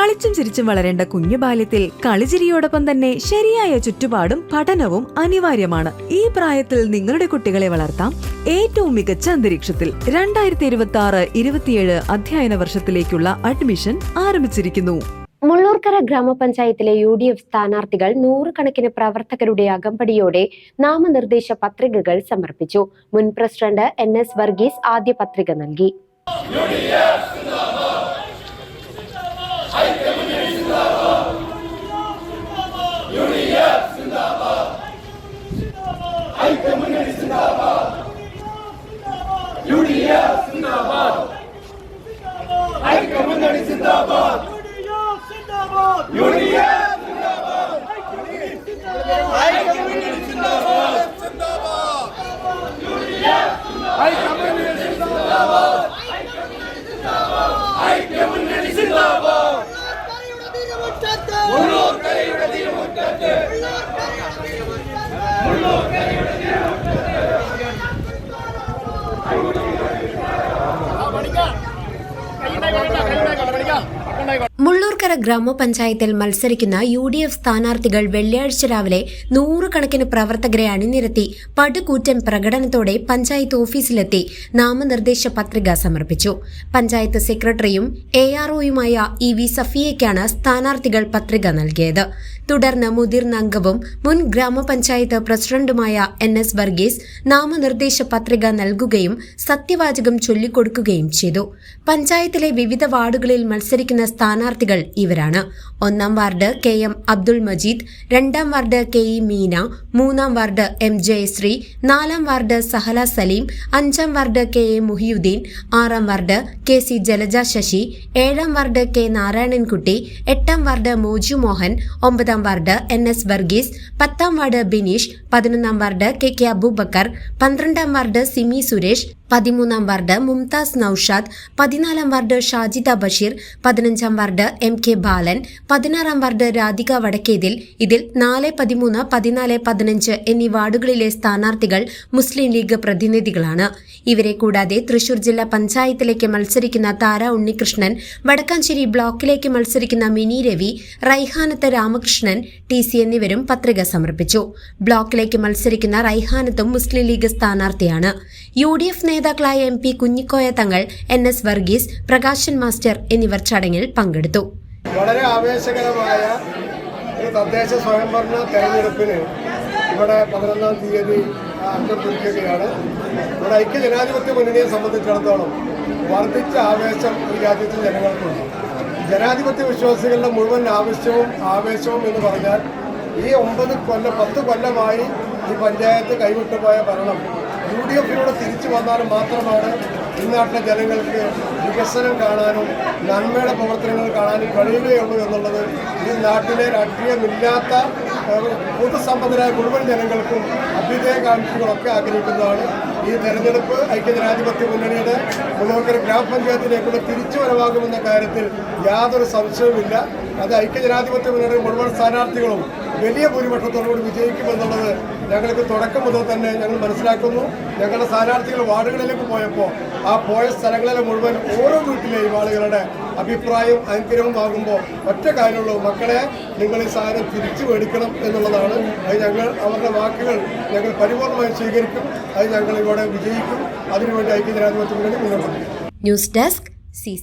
കളിച്ചും ചിരിച്ചും വളരേണ്ട കുഞ്ഞു ബാല്യത്തിൽ കളിചിരിയോടൊപ്പം തന്നെ ശരിയായ ചുറ്റുപാടും പഠനവും അനിവാര്യമാണ്. ഈ പ്രായത്തിൽ നിങ്ങളുടെ കുട്ടികളെ വളർത്താം ഏറ്റവും മികച്ച അന്തരീക്ഷത്തിൽ. രണ്ടായിരത്തി ഇരുപത്തി ആറ് ഇരുപത്തിയേഴ് അധ്യയന വർഷത്തിലേക്കുള്ള അഡ്മിഷൻ ആരംഭിച്ചിരിക്കുന്നു. മുള്ളൂർക്കര ഗ്രാമപഞ്ചായത്തിലെ യു ഡി എഫ് സ്ഥാനാർത്ഥികൾ നൂറുകണക്കിന് പ്രവർത്തകരുടെ അകമ്പടിയോടെ നാമനിർദ്ദേശ പത്രികകൾ സമർപ്പിച്ചു. മുൻ പ്രസിഡന്റ് എൻ എസ് വർഗീസ് ആദ്യ പത്രിക നൽകി. मुन्नड़ी जिंदाबाद यूडीएफ जिंदाबाद ऐक्य मुन्नड़ी जिंदाबाद മുള്ളൂർക്കര ഗ്രാമപഞ്ചായത്തിൽ മത്സരിക്കുന്ന യു ഡി എഫ് സ്ഥാനാർത്ഥികൾ വെള്ളിയാഴ്ച രാവിലെ നൂറുകണക്കിന് പ്രവർത്തകരെ അണിനിരത്തി പടുകൂറ്റൻ പ്രകടനത്തോടെ പഞ്ചായത്ത് ഓഫീസിലെത്തി. നാമനിർദ്ദേശ പത്രിക സമർപ്പിച്ചു. പഞ്ചായത്ത് സെക്രട്ടറിയും എ ആർ ഒയുമായ ഇ വി സഫിയയ്ക്കാണ് സ്ഥാനാർത്ഥികൾ പത്രിക നൽകിയത്. തുടർന്ന് മുതിർന്ന അംഗവും മുൻ ഗ്രാമപഞ്ചായത്ത് പ്രസിഡന്റുമായ എൻ എസ് വർഗീസ് നാമനിർദ്ദേശ പത്രിക നൽകുകയും സത്യവാചകം ചൊല്ലിക്കൊടുക്കുകയും ചെയ്തു. പഞ്ചായത്തിലെ വിവിധ വാർഡുകളിൽ മത്സരിക്കുന്ന സ്ഥാനാർത്ഥികൾ ഇവരാണ്. ഒന്നാം ward K M Abdul Majeed രണ്ടാം വാർഡ് കെ ഇ മീന മൂന്നാം വാർഡ് എം ജയശ്രീ നാലാം വാർഡ് സഹല സലീം അഞ്ചാം വാർഡ് കെ എ മുഹിയുദ്ദീൻ ആറാം ward K C Jalaja Sasi ഏഴാം വാർഡ് കെ നാരായണൻകുട്ടി എട്ടാം വാർഡ് മോജു മോഹൻ ഒമ്പതാം വാർഡ് എൻ എസ് വർഗീസ് പത്താം വാർഡ് ബിനീഷ് പതിനൊന്നാം വാർഡ് കെ കെ അബൂബക്കർ പന്ത്രണ്ടാം വാർഡ് സിമി സുരേഷ് പതിമൂന്നാം വാർഡ് മുംതാസ് നൌഷാദ് പതിനാലാം വാർഡ് ഷാജിദ ബഷീർ പതിനഞ്ചാം വാർഡ് എം കെ ബാലൻ പതിനാറാം വാർഡ് രാധിക വടക്കേതിൽ ഇതിൽ നാല് പതിമൂന്ന് പതിനാല് പതിനഞ്ച് എന്നീ വാർഡുകളിലെ സ്ഥാനാർത്ഥികൾ മുസ്ലിം ലീഗ് പ്രതിനിധികളാണ്. ഇവരെ കൂടാതെ തൃശൂർ ജില്ലാ പഞ്ചായത്തിലേക്ക് മത്സരിക്കുന്ന താര ഉണ്ണികൃഷ്ണൻ വടക്കാഞ്ചേരി ബ്ലോക്കിലേക്ക് മത്സരിക്കുന്ന മിനി രവി റൈഹാനത്ത് രാമകൃഷ്ണൻ ടി സി എന്നിവരും പത്രിക സമർപ്പിച്ചു. ബ്ലോക്കിലേക്ക് മത്സരിക്കുന്ന റൈഹാനത്തും മുസ്ലിം ലീഗ് സ്ഥാനാർത്ഥിയാണ്. യു ഡി എഫ് നേതാക്കളായ M P Kunhikoya Thangal N S Varghese Prakashan master എന്നിവർ ചടങ്ങിൽ പങ്കെടുത്തു. വളരെ ആവേശകരമായ ഒരു തദ്ദേശ സ്വയംഭരണ തെരഞ്ഞെടുപ്പിന് ഇവിടെ പതിനൊന്നാം തീയതി അംഗം കുറിക്കുകയാണ് ഇവിടെ ഐക്യ ജനാധിപത്യ മുന്നണിയെ സംബന്ധിച്ചിടത്തോളം വർദ്ധിച്ച ആവേശം ഈ രാജ്യത്തെ ജനങ്ങൾക്കുണ്ട്. ജനാധിപത്യ വിശ്വാസികളുടെ മുഴുവൻ ആവശ്യവും ആവേശവും എന്ന് പറഞ്ഞാൽ ഈ ഒമ്പത് കൊല്ലം പത്ത് കൊല്ലമായി ഈ പഞ്ചായത്ത് കൈവിട്ടുപോയ ഭരണം യു ഡി എഫിലൂടെ തിരിച്ചു വന്നാലും മാത്രമാണ് ഈ നാട്ടിലെ ജനങ്ങൾക്ക് വികസനം കാണാനും നന്മയുടെ പ്രവർത്തനങ്ങൾ കാണാനും കഴിയുകയുള്ളൂ എന്നുള്ളത് ഈ നാട്ടിലെ രാഷ്ട്രീയമില്ലാത്ത പൊതുസമ്പന്നരായ മുഴുവൻ ജനങ്ങൾക്കും അഭ്യുദയകാംക്ഷികളൊക്കെ ആഗ്രഹിക്കുന്നതാണ്. ഈ തെരഞ്ഞെടുപ്പ് ഐക്യജനാധിപത്യ മുന്നണിയുടെ മുന്നോക്കര ഗ്രാമപഞ്ചായത്തിലേക്കുള്ള തിരിച്ചുവരവാകുമെന്ന കാര്യത്തിൽ യാതൊരു സംശയവുമില്ല. അത് ഐക്യജനാധിപത്യ മുന്നണിയുടെ മുഴുവൻ സ്ഥാനാർത്ഥികളും വലിയ ഭൂരിപക്ഷത്തോടുകൂടി വിജയിക്കുമെന്നുള്ളത് ഞങ്ങൾക്ക് തുടക്കം മുതൽ തന്നെ ഞങ്ങൾ മനസ്സിലാക്കുന്നു. ഞങ്ങളുടെ സ്ഥാനാർത്ഥികൾ വാർഡുകളിലേക്ക് പോയപ്പോൾ ആ പോയ സ്ഥലങ്ങളിലെ മുഴുവൻ ഓരോ വീട്ടിലെയും ആളുകളുടെ അഭിപ്രായം അനുഗ്രഹവും ആകുമ്പോൾ ഒറ്റ കാര്യമുള്ളൂ. മക്കളെ നിങ്ങൾ ഈ സാധനം തിരിച്ചു മേടിക്കണം എന്നുള്ളതാണ്. അത് ഞങ്ങൾ അവരുടെ വാക്കുകൾ ഞങ്ങൾ പരിപൂർണമായി സ്വീകരിക്കും. അത് ഞങ്ങൾ ഇവിടെ വിജയിക്കും. അതിനുവേണ്ടി ഐക്യ ജനാധിപത്യം മുന്നോട്ട് ന്യൂസ് ഡെസ്ക് സി